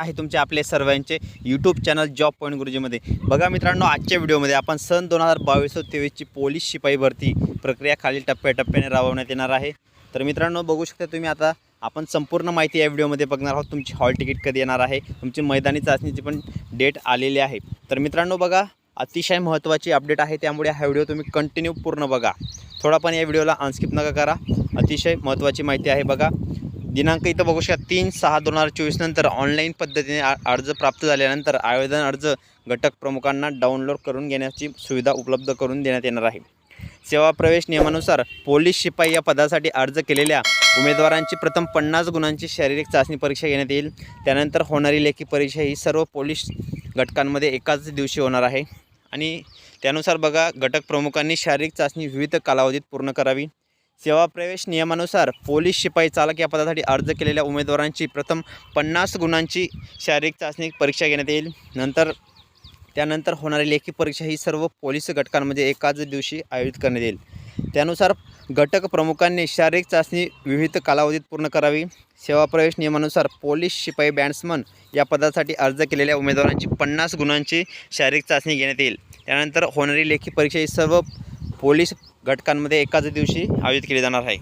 आहे तुमचे आपले सर्वांचे यूट्यूब चॅनल जॉब पॉईंट गुरुजीमध्ये बघा मित्रांनो आजच्या व्हिडिओमध्ये आपण सन दोन हजार बावीस तेवीसची पोलीस शिपाई भरती प्रक्रिया खालील टप्प्याटप्प्याने राबवण्यात येणार आहे. तर मित्रांनो बघू शकता तुम्ही आता आपण संपूर्ण माहिती या व्हिडिओमध्ये बघणार आहोत. तुमची हॉल तिकीट कधी येणार आहे? तुमची मैदानी चाचणीची पण डेट आलेली आहे. तर मित्रांनो बघा अतिशय महत्त्वाची अपडेट आहे. त्यामुळे हा व्हिडिओ तुम्ही कंटिन्यू पूर्ण बघा. थोडा पण या व्हिडिओला अनस्किप नका करा. अतिशय महत्त्वाची माहिती आहे बघा. दिनांक इथं बघू शकता तीन सहा दोन हजार चोवीस नंतर ऑनलाईन पद्धतीने आ- अर्ज प्राप्त झाल्यानंतर आवेदन अर्ज घटक प्रमुखांना डाउनलोड करून घेण्याची सुविधा उपलब्ध करून देण्यात येणार आहे. सेवा प्रवेश नियमानुसार पोलीस शिपाई या पदासाठी अर्ज केलेल्या उमेदवारांची प्रथम पन्नास गुणांची शारीरिक चाचणी परीक्षा घेण्यात येईल. त्यानंतर होणारी लेखी परीक्षा ही सर्व पोलीस घटकांमध्ये एकाच दिवशी होणार आहे. आणि त्यानुसार बघा घटक प्रमुखांनी शारीरिक चाचणी विविध कालावधीत पूर्ण करावी. सेवा प्रवेश नियमानुसार पोलीस शिपाई चालक या पदासाठी अर्ज केलेल्या उमेदवारांची प्रथम पन्नास गुणांची शारीरिक चाचणी परीक्षा घेण्यात येईल. नंतर त्यानंतर होणारी लेखी परीक्षा ही सर्व पोलीस घटकांमध्ये एकाच दिवशी आयोजित करण्यात येईल. त्यानुसार घटक प्रमुखांनी शारीरिक चाचणी विविध कालावधीत पूर्ण करावी. सेवा प्रवेश नियमानुसार पोलीस शिपाई बॅट्समन या पदासाठी अर्ज केलेल्या उमेदवारांची पन्नास गुणांची शारीरिक चाचणी घेण्यात येईल. त्यानंतर होणारी लेखी परीक्षा ही सर्व पोलीस घटकांमध्ये एकाच दिवशी आयोजित केली जाणार आहे.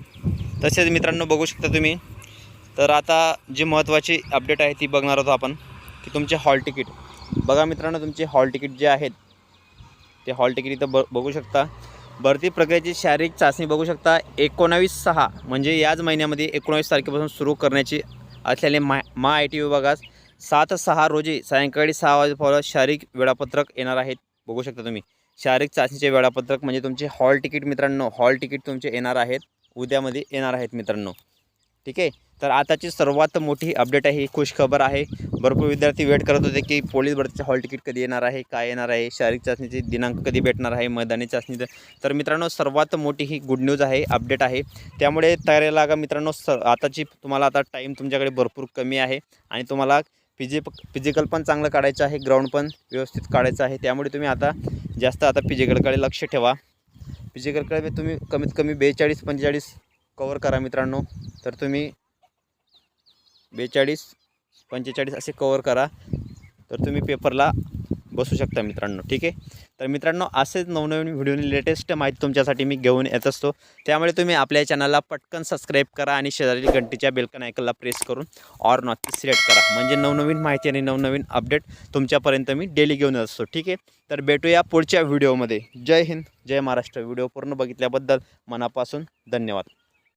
तसेच मित्रांनो बघू शकता तुम्ही. तर आता जी महत्त्वाची अपडेट आहे ती बघणार आहोत आपण की तुमचे हॉल तिकीट. बघा मित्रांनो तुमचे हॉल तिकीट जे आहेत ते हॉल तिकीट इथं ब बघू शकता. भरती प्रक्रियेची शारीरिक चाचणी बघू शकता. एकोणावीस सहा म्हणजे याच महिन्यामध्ये एकोणावीस तारखेपासून सुरू करण्याची असलेले मा मा आय टी विभागास सात सहा रोजी सायंकाळी सहा वाजेपर्यंत शारीरिक वेळापत्रक येणार आहेत बघू शकता तुम्ही. शारीरिक चाचणीचे वेळापत्रक म्हणजे तुमचे हॉल तिकीट मित्रांनो हॉल तिकीट तुमचे येणार आहेत उद्यामध्ये येणार आहेत मित्रांनो. ठीक आहे? तर आताची सर्वात मोठी अपडेट आहे ही खुशखबर आहे. भरपूर विद्यार्थी वेट करत होते की पोलीस भरतीचे हॉल तिकीट कधी येणार आहे काय येणार आहे शारीरिक चाचणीचे दिनांक कधी भेटणार आहे मैदानी चाचणी तर मित्रांनो सर्वात मोठी ही गुड न्यूज आहे अपडेट आहे. त्यामुळे तयारी लागा मित्रांनो स आताची तुम्हाला आता टाईम तुमच्याकडे भरपूर कमी आहे आणि तुम्हाला फिजि फिजिकल पण चांगलं काढायचं आहे ग्राउंड पण व्यवस्थित काढायचं आहे. त्यामुळे तुम्ही आता जास्त आता फिजिकलकडे लक्ष ठेवा. फिजिकलकडे तुम्ही कमीत कमी बेचाळीस पंचेचाळीस कवर करा मित्रांनो. तर तुम्ही बेचाळीस पंचेचाळीस असे कवर करा. तर तुम्ही पेपरला बसू शकता मित्रांनो ठीक आहे? तर मित्रांनो असेच नवनवीन व्हिडिओनी लेटेस्ट माहिती तुमच्यासाठी मी घेऊन येत असतो. त्यामुळे तुम्ही आपल्या चॅनलला पटकन सबस्क्राईब करा आणि शेजारी घंटीच्या बेलकन आयकनला प्रेस करून ऑर नॉकी सिलेक्ट करा. म्हणजे नवनवीन माहिती आणि नवनवीन अपडेट तुमच्यापर्यंत मी डेली घेऊन येत असतो ठीक आहे? तर भेटूया पुढच्या व्हिडिओमध्ये. जय हिंद जय महाराष्ट्र. व्हिडिओ पूर्ण बघितल्याबद्दल मनापासून धन्यवाद.